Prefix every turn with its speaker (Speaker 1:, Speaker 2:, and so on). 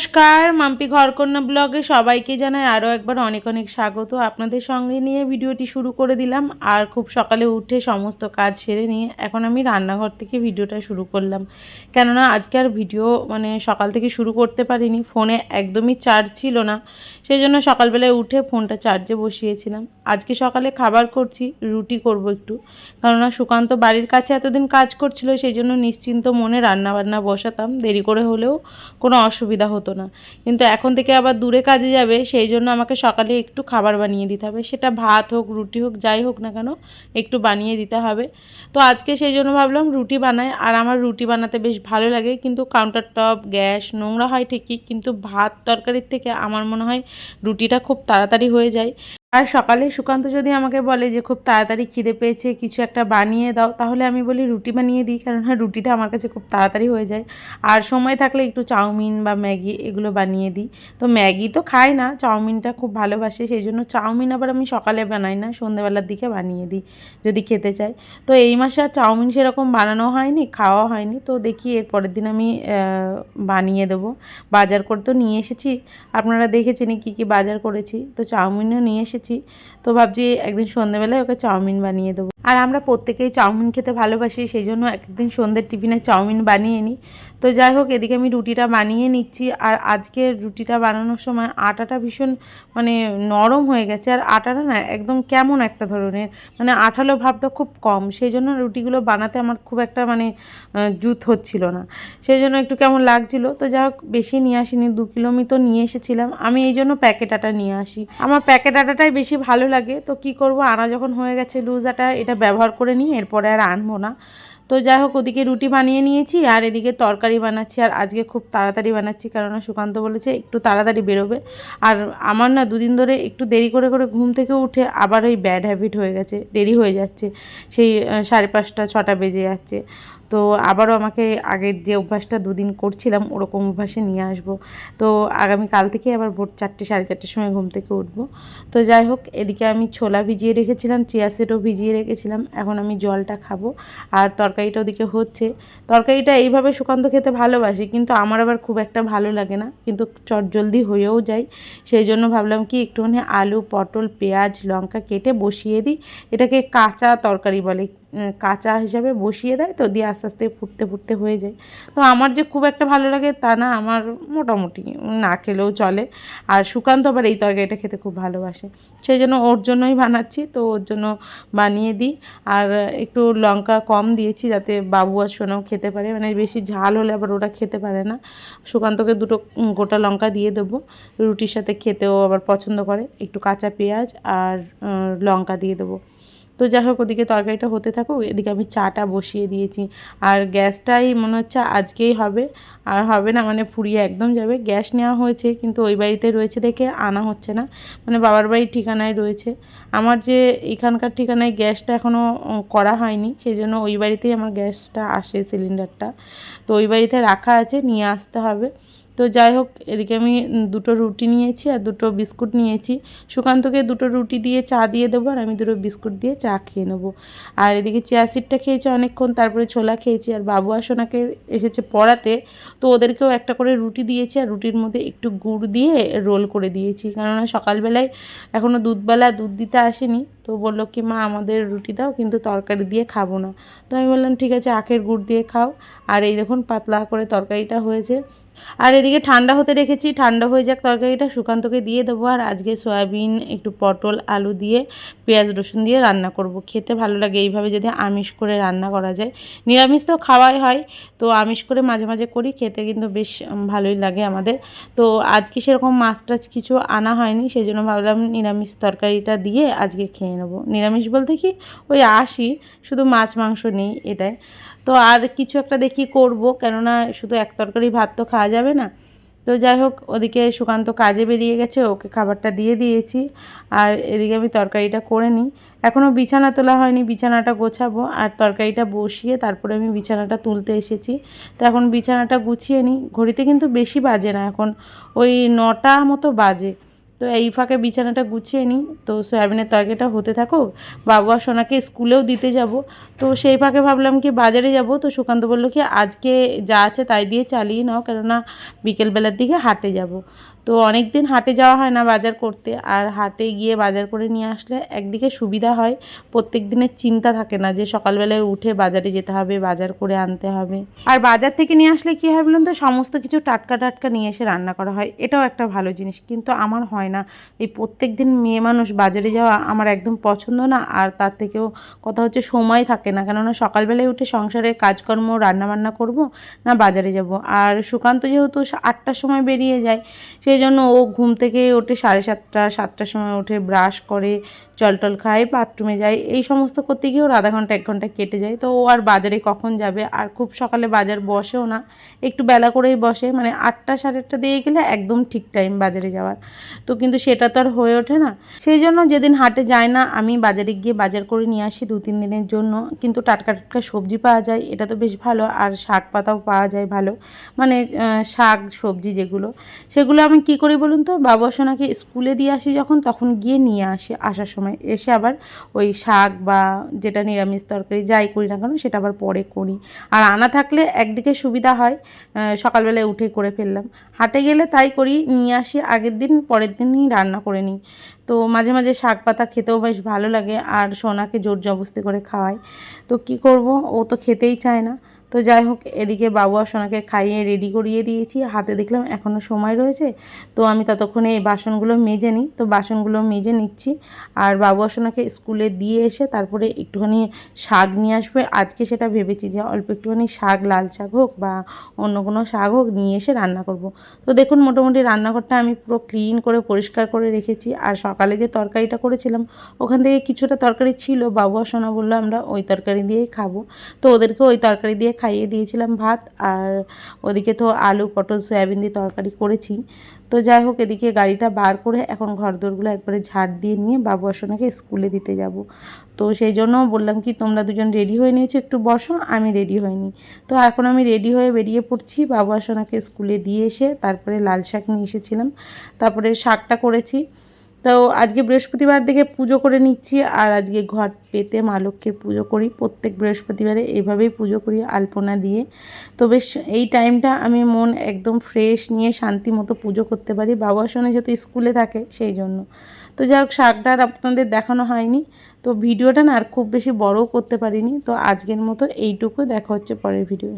Speaker 1: নমস্কার, মাম্পি ঘরকন্যা ব্লগে সবাইকে জানাই আরও একবার অনেক অনেক স্বাগত। আপনাদের সঙ্গে নিয়ে ভিডিওটি শুরু করে দিলাম। আর খুব সকালে উঠে সমস্ত কাজ সেরে নিয়ে এখন আমি রান্নাঘর থেকে ভিডিওটা শুরু করলাম। কেননা আজকে আর ভিডিও মানে সকাল থেকে শুরু করতে পারিনি, ফোনে একদমই চার্জ ছিল না। সেই জন্য সকালবেলায় উঠে ফোনটা চার্জে বসিয়েছিলাম। আজকে সকালে খাবার করছি, রুটি করব একটু। কেননা সুকান্ত বাড়ির কাছে এতদিন কাজ করছিল সেই জন্য নিশ্চিন্ত মনে রান্না বান্না বসাতাম। দেরি করে হলেও কোনো অসুবিধা হতো না। কিন্তু এখন থেকে আবার দূরে কাজে যাবে, সেই জন্য আমাকে সকালে একটু খাবার বানিয়ে দিতে হবে। সেটা ভাত হোক, রুটি হোক, যাই হোক না কেন, একটু বানিয়ে দিতে হবে। তো আজকে সেই জন্য ভাবলাম রুটি বানাই, আর আমার রুটি বানাতে বেশ ভালো লাগে। কিন্তু কাউন্টার টপ গ্যাস, নোংরা হয় ঠিকই, কিন্তু ভাত তরকারির থেকে আমার মনে হয় রুটিটা খুব তাড়াতাড়ি হয়ে যায়। আর সকালে সুকান্ত যদি আমাকে বলে যে খুব তাড়াতাড়ি খিদে পেয়েছে, কিছু একটা বানিয়ে দাও, তাহলে আমি বলি রুটি বানিয়ে দিই কারণ হ্যাঁ রুটিটা আমার কাছে খুব তাড়াতাড়ি হয়ে যায়। আর সময় থাকলে একটু চাউমিন বা ম্যাগি এগুলো বানিয়ে দিই। তো ম্যাগি তো খায় না, চাউমিনটা খুব ভালোবাসে, সেই জন্য চাউমিন আবার আমি সকালে বানাই না, সন্ধ্যেবেলার দিকে বানিয়ে দিই, যদি খেতে চাই। তো এই মাসে আর চাউমিন সেরকম বানানো হয়নি খাওয়া হয়নি, তো দেখি এর পরের দিন আমি বানিয়ে দেবো। বাজার করে তো নিয়ে এসেছি, আপনারা দেখেছেন কী কী বাজার করেছি, তো চাউমিনও নিয়ে এসেছি। এসেছি তো ভাবছি একদিন সন্ধ্যেবেলায় ওকে চাউমিন বানিয়ে দেবো। আর আমরা প্রত্যেকেই চাউমিন খেতে ভালোবাসি, সেই জন্য একদিন সন্ধ্যের টিফিনে চাউমিন বানিয়ে নিই। তো যাই হোক, এদিকে আমি রুটিটা বানিয়ে নিচ্ছি। আর আজকে রুটিটা বানানোর সময় আটাটা ভীষণ মানে নরম হয়ে গেছে। আর আটাটা না একদম কেমন একটা ধরনের মানে আঠালো ভাবটা খুব কম। সেই জন্য রুটিগুলো বানাতে আমার খুব একটা মানে জুত হচ্ছিল না। সেই জন্য একটু কেমন লাগছিল। তো যাই হোক, বেশি নিয়ে আসিনি, দু কিলো মতো নিয়ে এসেছিলাম। আমি এই জন্য প্যাকেট আটা নিয়ে আসি। আমার প্যাকেট আটাটাই বেশি ভালো লাগে, তো কি করব? আনা যখন হয়ে গেছে লুজ আটা, এটা ব্যবহার করে নিই এরপরে আর আনব না। তো যাই হোক, ওদিকে রুটি বানিয়ে নিয়েছি আর এদিকে তরকারি বানাচ্ছি আর আজকে খুব তাড়াতাড়ি বানাচ্ছি কেননা সুকান্ত বলেছে একটু তাড়াতাড়ি বেরোবে। আর আমার না দুদিন ধরে একটু দেরি করে করে ঘুম থেকে উঠে আবার ওই ব্যাড হ্যাবিট হয়ে গেছে, দেরি হয়ে যাচ্ছে। সেই সাড়ে পাঁচটা, ছটা বেজে যাচ্ছে। তো আবারও আমাকে আগের যে অভ্যাসটা দুদিন করছিলাম, ওরকম অভ্যাসে নিয়ে আসব। তো আগামী কাল থেকে আবার ভোর চারটে, সাড়ে চারটের সময় ঘুম থেকে উঠবো। তো যাই হোক, এদিকে আমি ছোলা ভিজিয়ে রেখেছিলাম, চিয়া সিডও ভিজিয়ে রেখেছিলাম, এখন আমি জলটা খাব। আর তরকারিটা ওদিকে হচ্ছে। তরকারিটা এইভাবে সুকান্ত খেতে ভালোবাসি, কিন্তু আমার আবার খুব একটা ভালো লাগে না। কিন্তু চটজলদি হয়েও যায়। সেই জন্য ভাবলাম কি, একটুখানি আলু, পটল, পেঁয়াজ, লঙ্কা কেটে বসিয়ে দিই। এটাকে কাঁচা তরকারি বলে কাঁচা হিসাবে বসিয়ে দেয় তো দিয়ে আস্তে আস্তে ফুটতে ফুটতে হয়ে যায়। তো আমার যে খুব একটা ভালো লাগে তা না, আমার মোটামুটি না খেলেও চলে। আর সুকান্ত আবার এই তরকারিটা খেতে খুব ভালোবাসে। সেই জন্য ওর জন্যই বানাচ্ছি, তো ওর জন্য বানিয়ে দিই। আর একটু লঙ্কা কম দিয়েছি যাতে বাবু আর সোনাও খেতে পারে। মানে বেশি ঝাল হলে আবার ওরা খেতে পারে না। সুকান্তকে দুটো গোটা লঙ্কা দিয়ে দেবো। রুটির সাথে খেতেও আবার পছন্দ করে। একটু কাঁচা পেঁয়াজ আর লঙ্কা দিয়ে দেবো। তো যাই হোক, ওদিকে তরকারিটা হতে থাকুক, এদিকে আমি চাটা বসিয়ে দিয়েছি। আর গ্যাসটাই মনে হচ্ছে আজকেই হবে। আর হবে না মানে ফুরিয়ে একদম যাবে। গ্যাস নেওয়া হয়েছে, কিন্তু ওই বাড়িতে রয়েছে দেখে আনা হচ্ছে না। মানে বাবার বাড়ির ঠিকানায় রয়েছে। আমার যে এখানকার ঠিকানায় গ্যাসটা এখনও করা হয়নি সেই জন্য ওই বাড়িতেই আমার গ্যাসটা আসে, সিলিন্ডারটা। তো ওই বাড়িতে রাখা আছে, নিয়ে আসতে হবে। তো যাই হোক, এদিকে আমি দুটো রুটি নিয়েছি আর দুটো বিস্কুট নিয়েছি। সুকান্তকে দুটো রুটি দিয়ে চা দিয়ে দেবো আর আমি দুটো বিস্কুট দিয়ে চা খেয়ে নেব। আর এদিকে চেয়ার সিটটা খেয়েছি অনেকক্ষণ, তারপরে ছোলা খেয়েছি আর বাবু আর সোনাকে এসেছে পড়াতে। তো ওদেরকেও একটা করে রুটি দিয়েছি আর রুটির মধ্যে একটু গুড় দিয়ে রোল করে দিয়েছি। কেননা সকালবেলায় এখনও দুধবেলা দুধ দিতে আসেনি। তো বলল কি, মা, আমাদের রুটি দাও, কিন্তু তরকারি দিয়ে খাব না। তো আমি বললাম, ঠিক আছে, আখের গুড় দিয়ে খাও। আর এই দেখুন, পাতলা করে তরকারিটা হয়েছে। আর এদিকে ঠান্ডা হতে রেখেছি, ঠান্ডা হয়ে যাক তরকারিটা, সুকান্তকে দিয়ে দেবো। আর আজকে সয়াবিন, একটু পটল, আলু দিয়ে পেঁয়াজ, রসুন দিয়ে রান্না করব। খেতে ভালো লাগে এইভাবে যদি আমিষ করে রান্না করা যায়। নিরামিষ তো খাওয়াই হয়, তো আমিষ করে মাঝে মাঝে করি, খেতে কিন্তু বেশ ভালোই লাগে আমাদের। তো আজকে সেরকম মাছ টাছ কিছু আনা হয়নি সেই জন্য ভাবলাম নিরামিষ তরকারিটা দিয়ে আজকে খেয়ে নেব। নিরামিষ বলতে কি, ওই আসি শুধু মাছ মাংস নেই এটাই। তো আর কিছু একটা দেখি করব, কেননা শুধু এক তরকারি ভাত তো খাওয়া যাবে না। তো যাই হোক, ওদিকে সুকান্ত কাজে বেরিয়ে গেছে, ওকে খাবারটা দিয়ে দিয়েছি। আর এদিকে আমি তরকারিটা করে নিই। এখনও বিছানা তোলা হয়নি, বিছানাটা গোছাবো। আর তরকারিটা বসিয়ে তারপরে আমি বিছানাটা তুলতে এসেছি। তো এখন বিছানাটা গুছিয়ে নিই। ঘড়িতে কিন্তু বেশি বাজে না, এখন ওই নটা মতো বাজে। তো এই ফাঁকে বিছানাটা গুছিয়ে নিই। তো সয়াবিনের তরকারিটা হতে থাকুক, বাবু সোনাকে স্কুলেও দিতে যাব। তো সেই ফাঁকে ভাবলাম কি বাজারে যাব। তো সুকান্ত বলল কি আজকে যা আছে তাই দিয়ে চালিয়ে নাও, কেননা বিকেলবেলার দিকে হাটে যাব। তো অনেক দিন হাটে যাওয়া হয় না বাজার করতে। আর হাটে গিয়ে বাজার করে নিয়ে আসলে একদিকে সুবিধা হয়, প্রত্যেক দিনের চিন্তা থাকে না যে সকালবেলায় উঠে বাজারে যেতে হবে, বাজার করে আনতে হবে। আর বাজার থেকে নিয়ে আসলে কী হয় বলুন তো, সমস্ত কিছু টাটকা টাটকা নিয়ে এসে রান্না করা হয়। এটাও একটা ভালো জিনিস। কিন্তু আমার হয় না। এই প্রত্যেক দিন মেয়ে মানুষ বাজারে যাওয়া আমার একদম পছন্দ না, আর তার থেকেও কথা হচ্ছে সময় থাকে না। কেননা সকালবেলায় উঠে সংসারের কাজকর্ম, রান্নাবান্না করব না বাজারে যাব। আর সুকান্ত যেহেতু আটটার সময় বেরিয়ে যায় সেই জন্য ও ঘুম থেকে ওঠে সাড়ে সাতটা, সাতটার সময় উঠে ব্রাশ করে, জল টল খায়, বাথরুমে যায়। এই সমস্ত করতে গিয়ে ওর আধা ঘণ্টা, এক ঘণ্টা কেটে যায়। তো ও আর বাজারে কখন যাবে? আর খুব সকালে বাজার বসেও না। একটু বেলা করেই বসে। মানে আটটা, সাড়ে আটটা দিয়ে গেলে একদম ঠিক টাইম বাজারে যাওয়ার। তো কিন্তু সেটা তো আর হয়ে ওঠে না। সেই জন্য যেদিন হাটে যায় না, আমি বাজারে গিয়ে বাজার করে নিয়ে আসি দু তিন দিনের জন্য। কিন্তু টাটকা টাটকা সবজি পাওয়া যায়, এটা তো বেশ ভালো। আর শাক পাতাও পাওয়া যায় ভালো। মানে শাক, সবজি যেগুলো, সেগুলো আমি কি করি বলুন তো? বাবা সোনাকে স্কুলে দিয়ে আসি যখন, তখন গিয়ে নিয়ে আসি আসার সময়। এসে আবার ওই শাক বা যেটা নিরামিষ তরকারি যাই করি না কেন, সেটা আবার পরে করি। আর আনা থাকলে একদিকে সুবিধা হয় সকালবেলায় উঠে করে ফেললাম। হাটে গেলে তাই করি, নিয়ে আসি। আগের দিন, পরের দিনই রান্না করে নিই তো মাঝে মাঝে শাক পাতা খেতেও বেশ ভালো লাগে, আর সোনাকে জোর জবস্তি করে খাওয়াই। তো কি করব? ও তো খেতেই চায় না। তো যাই হোক, এদিকে বাবু আর সোনাকে খাইয়ে রেডি করিয়ে দিয়েছি। হাতে দেখলাম এখনও সময় রয়েছে, তো আমি ততক্ষণে এই বাসনগুলো মেজে নিই। তো বাসনগুলো মেজে নিচ্ছি আর বাবু আর সোনাকে স্কুলে দিয়ে এসে তারপরে একটুখানি শাক নিয়ে আসবে। আজকে সেটা ভেবেছি যে অল্প একটুখানি শাক, লাল শাক হোক বা অন্য কোনো শাক হোক নিয়ে এসে রান্না করব। তো দেখুন, মোটামুটি রান্নাঘরটা আমি পুরো ক্লিন করে, পরিষ্কার করে রেখেছি। আর সকালে যে তরকারিটা করেছিলাম, ওখান থেকে কিছুটা তরকারি ছিল। বাবু আর সোনা বলল, আমরা ওই তরকারি দিয়েই খাব। তো ওদেরকে ওই তরকারি দিয়ে খাইয়ে দিয়েছিলাম ভাত আর ওদিকে তো আলু, পটল, সয়াবিন দিয়ে তরকারি করেছি। তো যাই হোক, এদিকে গাড়িটা বার করে এখন ঘর দোরগুলো একবারে ঝাড় দিয়ে নিয়ে বাবু আসনাকে স্কুলে দিতে যাব। তো সেই জন্য বললাম কি, তোমরা দুজন রেডি হয়ে নিয়েছো, একটু বসো, আমি রেডি হইনি। তো এখন আমি রেডি হয়ে বেরিয়ে পড়ছি, বাবু আসনাকে স্কুলে দিয়ে এসে তারপরে লাল শাক নিয়ে এসেছিলাম। তারপরে শাকটা করেছি। তো আজকে বৃহস্পতিবার দেখে পুজো করে নিচ্ছি, আর আজকে ঘর পেতে মা লক্ষ্মীর পুজো করি। প্রত্যেক বৃহস্পতিবারে এইভাবেই পুজো করি আলপনা দিয়ে। তো বেশ, এই টাইমটা আমি মন একদম ফ্রেশ নিয়ে শান্তি মতো পুজো করতে পারি। বাবার সঙ্গে যেহেতু স্কুলে থাকে সেই জন্য। তো যাই হোক শাকটা আর আপনাদের দেখানো হয়নি। তো ভিডিওটা না আর খুব বেশি বড়ও করতে পারিনি। তো আজকের মতো এইটুকু দেখা হচ্ছে পরের ভিডিও